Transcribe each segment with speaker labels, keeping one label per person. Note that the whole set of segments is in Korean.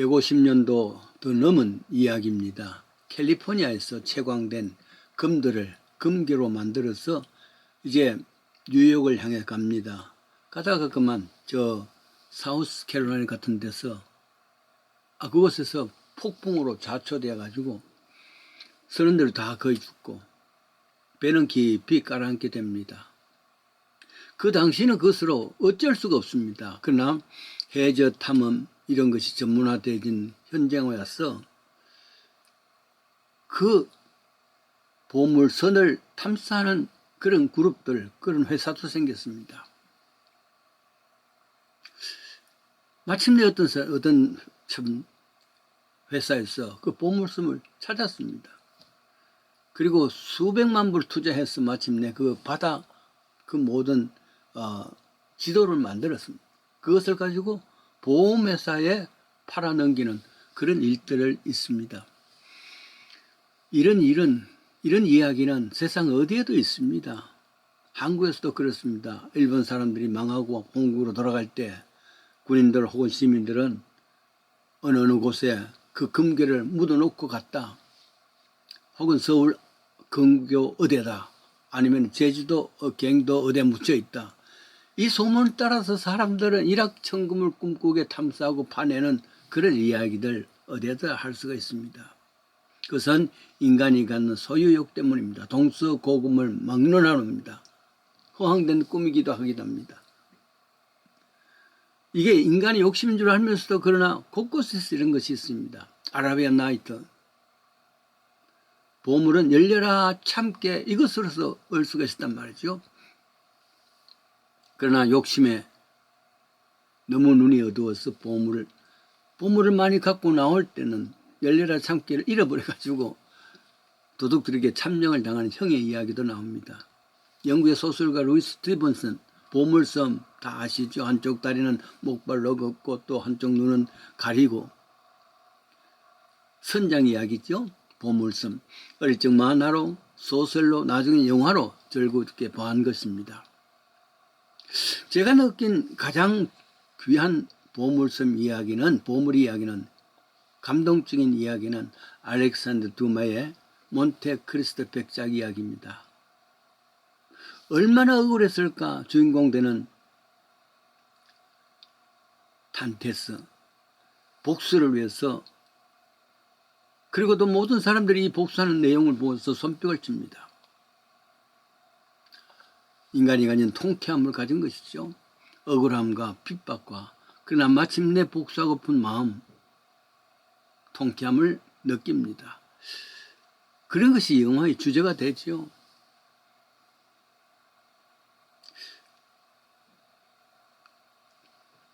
Speaker 1: 150년도 더 넘은 이야기입니다. 캘리포니아에서 채광된 금들을 금괴로 만들어서 이제 뉴욕을 향해 갑니다. 가다가 그만 저 사우스 캐롤라이나 같은 데서 아 그곳에서 폭풍으로 좌초되어 가지고 선원들 다 거의 죽고 배는 깊이 깔아앉게 됩니다. 그 당시는 그것으로 어쩔 수가 없습니다. 그러나 해저 탐험 이런 것이 전문화되어진 현장에와서 그 보물선을 탐사하는 그런 그룹들, 그런 회사도 생겼습니다. 마침내 어떤, 사- 어떤 참 회사에서 그 보물섬을 찾았습니다. 그리고 수백만 불 투자해서 마침내 그 바다 그 모든 어, 지도를 만들었습니다. 그것을 가지고 보험회사에 팔아넘기는 그런 일들을 있습니다. 이런 일은 이런 이야기는 세상 어디에도 있습니다. 한국에서도 그렇습니다. 일본 사람들이 망하고 본국으로 돌아갈 때 군인들 혹은 시민들은 어느 어느 곳에 그 금괴를 묻어놓고 갔다. 혹은 서울 근교 어디다. 아니면 제주도 어, 경도 어디에 묻혀 있다. 이 소문을 따라서 사람들은 일확천금을 꿈꾸게 탐사하고 파내는 그런 이야기들 어디에다 할 수가 있습니다. 그것은 인간이 갖는 소유욕 때문입니다. 동서고금을 막론하는겁니다. 허황된 꿈이기도 하기도 합니다. 이게 인간의 욕심인 줄 알면서도 그러나 곳곳에서 이런 것이 있습니다. 아라비안 나이트. 보물은 열려라 참게 이것으로서 얻을 수가 있었단 말이죠. 그러나 욕심에 너무 눈이 어두워서 보물을 보물을 많이 갖고 나올 때는 열려라 참기를 잃어버려 가지고 도둑들에게 참령을 당하는 형의 이야기도 나옵니다. 영국의 소설가 루이스 스티븐슨 보물섬 다 아시죠? 한쪽 다리는 목발로 걷고 또 한쪽 눈은 가리고 선장 이야기죠. 보물섬 어릴 적 만화로 소설로 나중에 영화로 즐겁게 보한 것입니다. 제가 느낀 가장 귀한 보물섬 이야기는 보물 이야기는 감동적인 이야기는 알렉산드 두마의 몬테크리스토 백작 이야기입니다. 얼마나 억울했을까 주인공 되는 탄테스 복수를 위해서 그리고 또 모든 사람들이 이 복수하는 내용을 보고서 손뼉을 칩니다. 인간이 가진 통쾌함을 가진 것이죠. 억울함과 핍박과 그러나 마침내 복수하고픈 마음 통쾌함을 느낍니다. 그런 것이 영화의 주제가 되죠.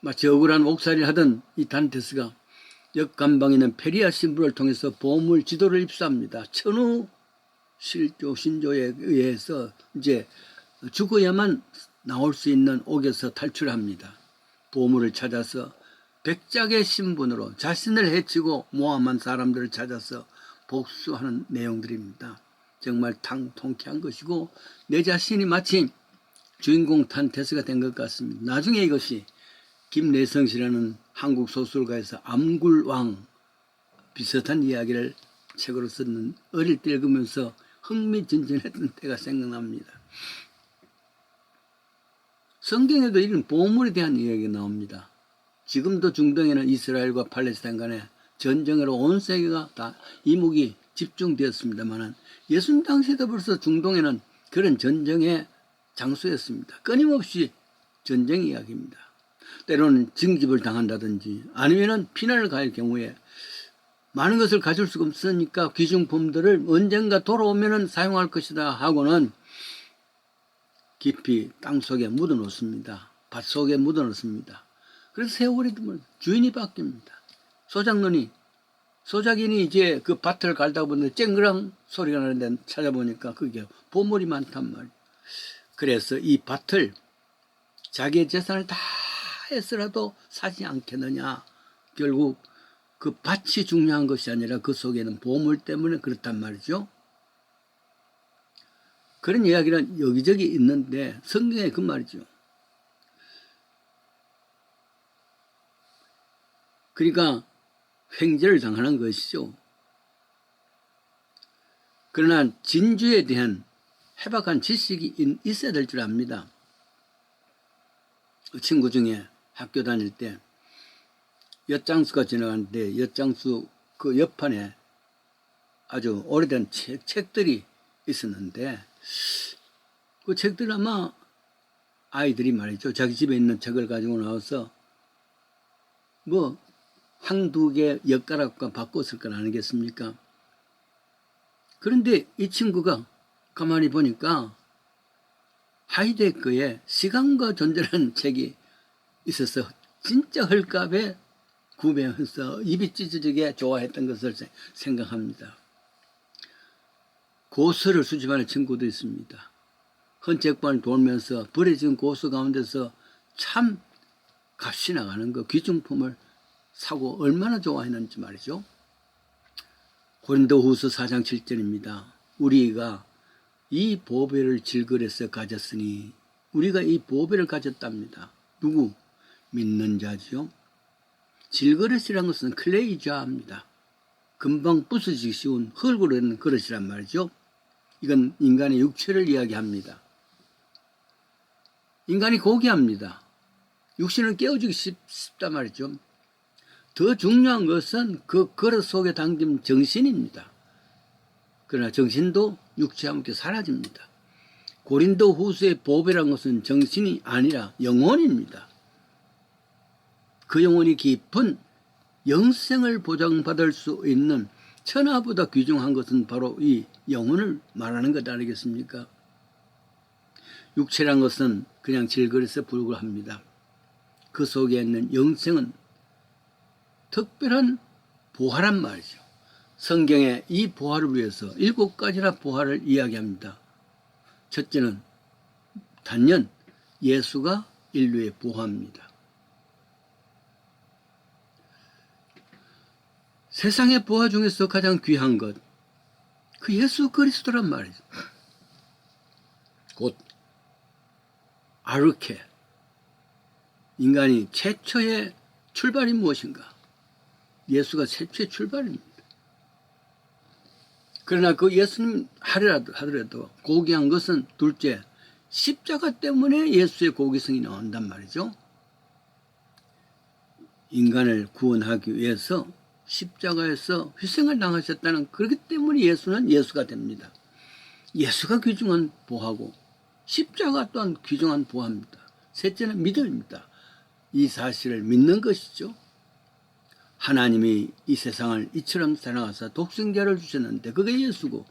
Speaker 1: 마치 억울한 옥살이를 하던 이 단테스가 역간방에 있는 페리아 신부를 통해서 보물 지도를 입수합니다. 천우 실조 신조에 의해서 이제 죽어야만 나올 수 있는 옥에서 탈출합니다. 보물을 찾아서 백작의 신분으로 자신을 해치고 모함한 사람들을 찾아서 복수하는 내용들입니다. 정말 탕 통쾌한 것이고 내 자신이 마치 주인공 탄테스가 된 것 같습니다. 나중에 이것이 김내성 씨라는 한국 소설가에서 암굴왕 비슷한 이야기를 책으로 썼는 어릴 때 읽으면서 흥미진진했던 때가 생각납니다. 성경에도 이런 보물에 대한 이야기가 나옵니다. 지금도 중동에는 이스라엘과 팔레스타인 간에 전쟁으로 온 세계가 다 이목이 집중되었습니다만은 예수님 당시에도 벌써 중동에는 그런 전쟁의 장소였습니다. 끊임없이 전쟁 이야기입니다. 때로는 징집을 당한다든지 아니면은 피난을 갈 경우에 많은 것을 가질 수가 없으니까 귀중품들을 언젠가 돌아오면은 사용할 것이다 하고는 깊이 땅 속에 묻어 놓습니다. 밭 속에 묻어 놓습니다. 그래서 세월이 들면 주인이 바뀝니다. 소장눈이 소작인이 이제 그 밭을 갈다 보는데 쨍그랑 소리가 나는데 찾아보니까 그게 보물이 많단 말이에요. 그래서 이 밭을 자기의 재산을 다 했으라도 사지 않겠느냐. 결국 그 밭이 중요한 것이 아니라 그 속에는 보물 때문에 그렇단 말이죠. 그런 이야기는 여기저기 있는데 성경에 그 말이죠. 그러니까 횡재를 당하는 것이죠. 그러나 진주에 대한 해박한 지식이 있- 있어야 될 줄 압니다. 그 친구 중에 학교 다닐 때 엿장수가 지나가는데 엿장수 그 옆판에 아주 오래된 책, 책들이 있었는데 그 책들 아마 아이들이 말이죠. 자기 집에 있는 책을 가지고 나와서 뭐 한두 개 엿가락과 바꿨을 건 아니겠습니까? 그런데 이 친구가 가만히 보니까 하이데크의 시간과 존재라는 책이 있어서 진짜 헐값에 구매해서 입이 찢어지게 좋아했던 것을 세- 생각합니다. 고서를 수집하는 친구도 있습니다. 헌책방을 돌면서 버려진 고서 가운데서 참 값이 나가는 그 귀중품을 사고 얼마나 좋아했는지 말이죠. 고린도 후서 4장 7절입니다. 우리가 이 보배를 질거려서 가졌으니 우리가 이 보배를 가졌답니다. 누구? 믿는 자지요. 질그릇이란 것은 클레이 자입니다. 금방 부서지기 쉬운 흙으로 된 그릇이란 말이죠. 이건 인간의 육체를 이야기합니다. 인간이 고귀합니다. 육신을 깨워주기 쉽, 쉽다 말이죠. 더 중요한 것은 그 그릇 속에 담긴 정신입니다. 그러나 정신도 육체와 함께 사라집니다. 고린도 후서의 보배란 것은 정신이 아니라 영혼입니다. 그 영혼이 깊은 영생을 보장받을 수 있는 천하보다 귀중한 것은 바로 이 영혼을 말하는 것 아니겠습니까? 육체란 것은 그냥 질거려서 불과합니다. 그 속에 있는 영생은 특별한 보화란 말이죠. 성경에 이 보화를 위해서 일곱 가지나 보화를 이야기합니다. 첫째는 단연 예수가 인류의 보화입니다. 세상의 보화 중에서 가장 귀한 것, 그 예수 그리스도란 말이죠. 곧 아르케, 인간이 최초의 출발이 무엇인가? 예수가 최초의 출발입니다. 그러나 그 예수님 하더라도, 하더라도 고귀한 것은 둘째, 십자가 때문에 예수의 고귀성이 나온단 말이죠. 인간을 구원하기 위해서 십자가에서 희생을 당하셨다는 그렇기 때문에 예수는 예수가 됩니다. 예수가 귀중한 보하고 십자가 또한 귀중한 보합니다. 셋째는 믿음입니다. 이 사실을 믿는 것이죠. 하나님이 이 세상을 이처럼 사랑하사 독생자를 주셨는데 그게 예수고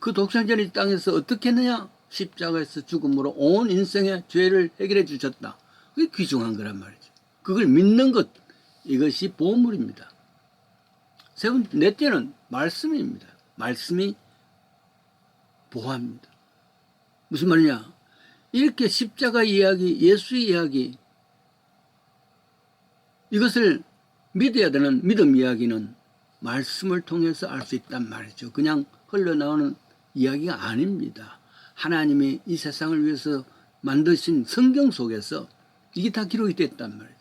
Speaker 1: 그 독생자를 이 땅에서 어떻게 했느냐? 십자가에서 죽음으로 온 인생의 죄를 해결해 주셨다. 그게 귀중한 거란 말이죠. 그걸 믿는 것 이것이 보물입니다. 세 번, 넷째는 말씀입니다. 말씀이 보호합니다. 무슨 말이냐? 이렇게 십자가 이야기, 예수 이야기, 이것을 믿어야 되는 믿음 이야기는 말씀을 통해서 알 수 있단 말이죠. 그냥 흘러나오는 이야기가 아닙니다. 하나님이 이 세상을 위해서 만드신 성경 속에서 이게 다 기록이 됐단 말이죠.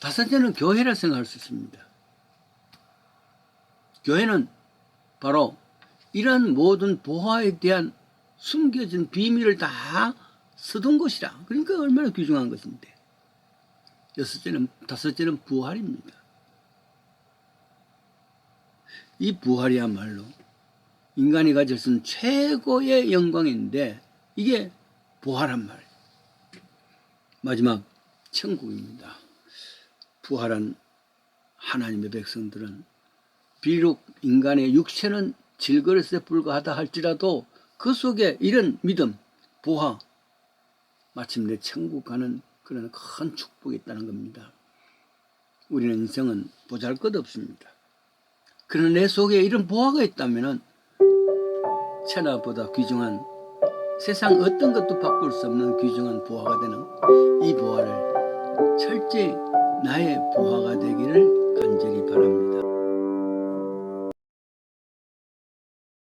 Speaker 1: 다섯째는 교회라 생각할 수 있습니다. 교회는 바로 이러한 모든 보화에 대한 숨겨진 비밀을 다 써둔 것이라. 그러니까 얼마나 귀중한 것인데. 여섯째는, 다섯째는 부활입니다. 이 부활이야말로 인간이 가질 수 있는 최고의 영광인데 이게 부활한 말이에요. 마지막 천국입니다. 부활한 하나님의 백성들은 비록 인간의 육체는 질그릇에 불과하다 할지라도 그 속에 이런 믿음, 보화, 마침내 천국 가는 그런 큰 축복이 있다는 겁니다. 우리는 인생은 보잘 것 없습니다. 그러나 내 속에 이런 보화가 있다면 천하보다 귀중한 세상 어떤 것도 바꿀 수 없는 귀중한 보화가 되는 이 보화를 철저히 나의 보화가 되기를 간절히 바랍니다.